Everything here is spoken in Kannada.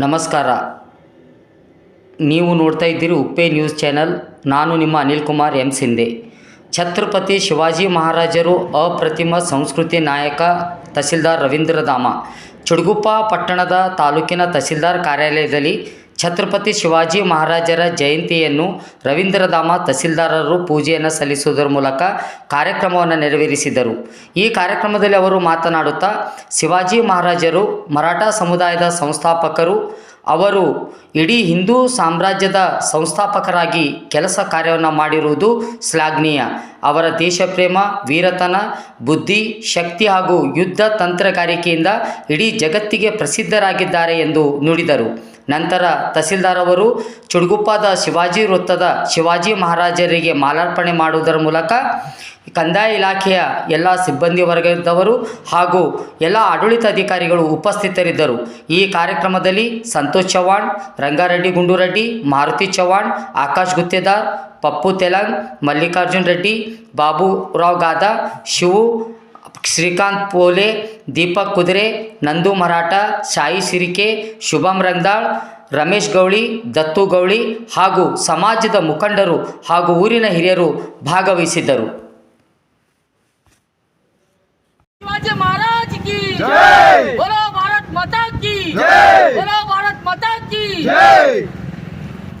ನಮಸ್ಕಾರ. ನೀವು ನೋಡ್ತಾ ಇದ್ದೀರಿ ಉಪ್ಪೆ ನ್ಯೂಸ್ ಚಾನಲ್. ನಾನು ನಿಮ್ಮ ಅನಿಲ್ ಕುಮಾರ್ ಎಂ ಸಿಂಧೆ. ಛತ್ರಪತಿ ಶಿವಾಜಿ ಮಹಾರಾಜರು ಅಪ್ರತಿಮ ಸಂಸ್ಕೃತಿ ನಾಯಕ ತಹಸೀಲ್ದಾರ್ ರವೀಂದ್ರ ಧಾಮ. ಚುಡುಗುಪ್ಪ ಪಟ್ಟಣದ ತಾಲೂಕಿನ ತಹಸೀಲ್ದಾರ್ ಕಾರ್ಯಾಲಯದಲ್ಲಿ ಛತ್ರಪತಿ ಶಿವಾಜಿ ಮಹಾರಾಜರ ಜಯಂತಿಯನ್ನು ರವೀಂದ್ರಧಾಮ ತಹಸೀಲ್ದಾರರು ಪೂಜೆಯನ್ನು ಸಲ್ಲಿಸುವುದರ ಮೂಲಕ ಕಾರ್ಯಕ್ರಮವನ್ನು ನೆರವೇರಿಸಿದರು. ಈ ಕಾರ್ಯಕ್ರಮದಲ್ಲಿ ಅವರು ಮಾತನಾಡುತ್ತಾ, ಶಿವಾಜಿ ಮಹಾರಾಜರು, ಮರಾಠ ಸಮುದಾಯದ ಸಂಸ್ಥಾಪಕರು ಅವರು ಇಡೀ ಹಿಂದೂ ಸಾಮ್ರಾಜ್ಯದ ಸಂಸ್ಥಾಪಕರಾಗಿ ಕೆಲಸ ಕಾರ್ಯವನ್ನು ಮಾಡಿರುವುದು ಶ್ಲಾಘನೀಯ. ಅವರ ದೇಶಪ್ರೇಮ, ವೀರತನ, ಬುದ್ಧಿ, ಶಕ್ತಿ ಹಾಗೂ ಯುದ್ಧ ತಂತ್ರಗಾರಿಕೆಯಿಂದ ಇಡೀ ಜಗತ್ತಿಗೆ ಪ್ರಸಿದ್ಧರಾಗಿದ್ದಾರೆ ಎಂದು ನುಡಿದರು. ನಂತರ ತಹಸೀಲ್ದಾರ್ ಅವರು ಚುಡುಗುಪ್ಪದ ಶಿವಾಜಿ ವೃತ್ತದ ಶಿವಾಜಿ ಮಹಾರಾಜರಿಗೆ ಮಾಲಾರ್ಪಣೆ ಮಾಡುವುದರ ಮೂಲಕ ಕಂದಾಯ ಇಲಾಖೆಯ ಎಲ್ಲ ಸಿಬ್ಬಂದಿ ವರ್ಗದವರು ಹಾಗೂ ಎಲ್ಲ ಆಡಳಿತ ಅಧಿಕಾರಿಗಳು ಉಪಸ್ಥಿತರಿದ್ದರು. ಈ ಕಾರ್ಯಕ್ರಮದಲ್ಲಿ ಸಂತೋಷ್ ಚವ್ಹಾಣ್, ರಂಗಾರೆಡ್ಡಿ ಗುಂಡೂರೆಡ್ಡಿ, ಮಾರುತಿ ಚವ್ಹಾಣ್, ಆಕಾಶ್ ಗುತ್ತೇದಾರ್, ಪಪ್ಪು ತೆಲಂಗ್, ಮಲ್ಲಿಕಾರ್ಜುನ್ ರೆಡ್ಡಿ ಬಾಬುರಾವ್ ಗಾದ, ಶಿವು, ಶ್ರೀಕಾಂತ್ ಪೋಲೆ, ದೀಪಕ್ ಕುದುರೆ, ನಂದು ಮರಾಠ, ಸಾಯಿ ಸಿರಿಕೆ, ಶುಭಂ ರಂಗದಾಳ್ ರಮೇಶ್ ಗೌಳಿ, ದತ್ತು ಗೌಳಿ ಹಾಗೂ ಸಮಾಜದ ಮುಖಂಡರು ಹಾಗೂ ಊರಿನ ಹಿರಿಯರು ಭಾಗವಹಿಸಿದ್ದರು.